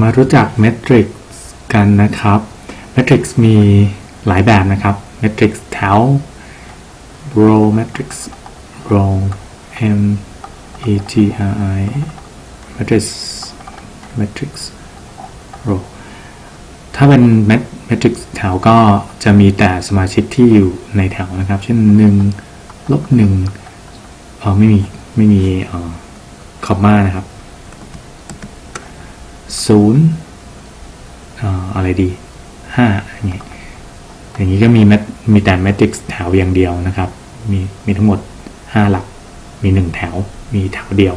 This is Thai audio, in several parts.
มารู้จักเมทริกซ์กันนะครับเมทริกซ์มีหลายแบบนะครับเมทริกซ์แถว row matrix row m e t r i matrix matrix row ถ้าเป็นเมทริกซ์แถวก็จะมีแต่สมาชิกที่อยู่ในแถวนะครับ เช่น1ลบ1เออไม่มีไม่มีเออคอมมานะครับ ศูนย์อะไรดีห้าอย่างเงี้อย่างนี้ก็มีมีแต่แมทริกซ์แถวอย่างเดียวนะครับ มีมีทั้งหมด 5 หลัก มี 1 แถว มีแถวเดียว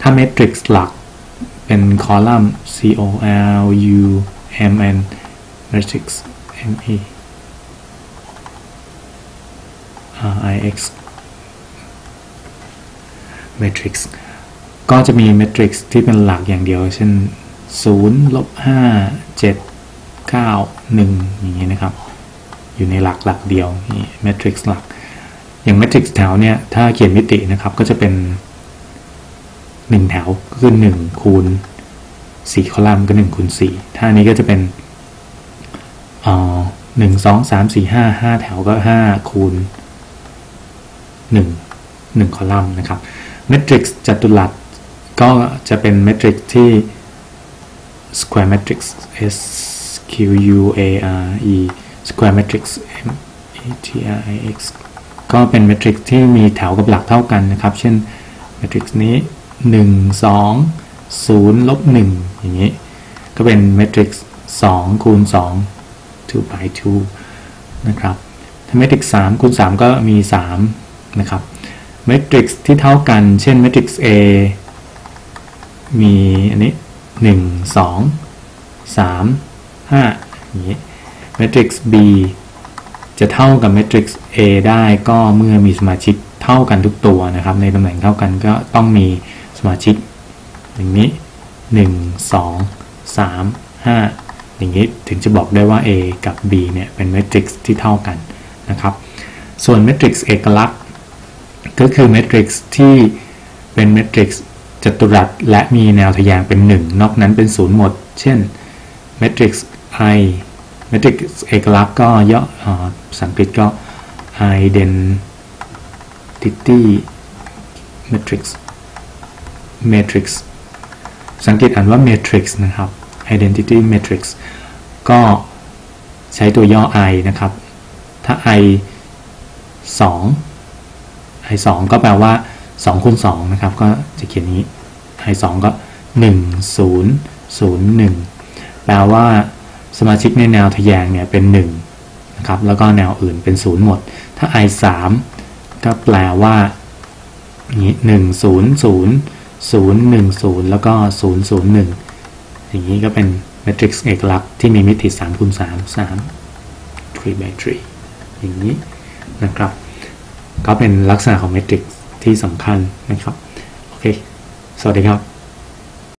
ถ้าแมทริกซ์หลักเป็นคอลัมน์ C O L U M N matrix M E R I X matrix ก็จะมีเมทริกซ์ที่เป็นหลักอย่างเดียว เช่น 0ลบ5 7 9 1อย่างนี้นะครับ อยู่ในหลักหลักเดียวนี่เมทริกซ์หลัก อย่างเมทริกซ์แถวเนี่ย ถ้าเขียนมิตินะครับก็จะเป็น1แถวก็คือ1คูณ4คอลัมน์ก็1คูณ4ถ้านี้ก็จะเป็นอ๋อหนึ่งสองสามสี่ห้าห้าแถวก็ห้าคูณหนึ่งหนึ่งคอลัมน์นะครับเมทริกซ์จัตุรัสก็จะเป็นเมทริกซ์ที่ square matrix S Q U A R E square matrix M E T R I X ก็เป็นเมทริกซ์ที่มีแถวกับหลักเท่ากันนะครับ เช่นเมทริกซ์นี้ 1 2 0ลบ1อย่างนี้ ก็เป็นเมทริกซ์2คูณ2 2 by 2นะครับถ้าเมทริกซ์3คูณ3ก็มี 3 นะครับเมทริกซ์ที่เท่ากัน เช่นเมทริกซ์ A มีอันนี้ หนึ่งสองสามห้าอย่างนี้เมทริกซ์ B จะเท่ากับเมทริกซ์ A ได้ก็เมื่อมีสมาชิกเท่ากันทุกตัวนะครับ ในตำแหน่งเท่ากันก็ต้องมีสมาชิก อย่างนี้หนึ่งสองสามห้าอย่างนี้ถึงจะบอกได้ว่า A กับ B เนี่ยเป็นเมทริกซ์ที่เท่ากันนะครับ ส่วนเมทริกซ์เอกลักษณ์ก็คือเมทริกซ์ที่เป็นเมทริกซ์ จัตุรัสและมีแนวทะแยงเป็น 1 นอกนั้นเป็นศูนย์หมด เช่น matrix I matrix เอกลักษณ์ก็ย่อภาษาอังกฤษก็ identity matrix matrix ภาษาอังกฤษอ่านว่า matrix นะครับ identity matrix ก็ใช้ตัวย่อ I นะครับ ถ้า I 2 I 2ก็แปลว่า2คูณ2นะครับ ก็จะเขียนนี้ i 2ก็ 1 0 0 1 แปลว่าสมาชิกในแนวทะแยงเนี่ยเป็น1นะครับแล้วก็แนวอื่นเป็น 0 หมด ถ้า i 3ก็แปลว่านี้1 0 0 0 1 0แล้วก็0 0 1อย่างนี้ก็เป็นเมทริกซ์เอกลักษณ์ที่มีมิติ3คูณ3 3 3 by 3อย่างนี้นะครับ ก็เป็นลักษณะของเมทริกซ์ที่สำคัญนะครับ สวัสดีครับ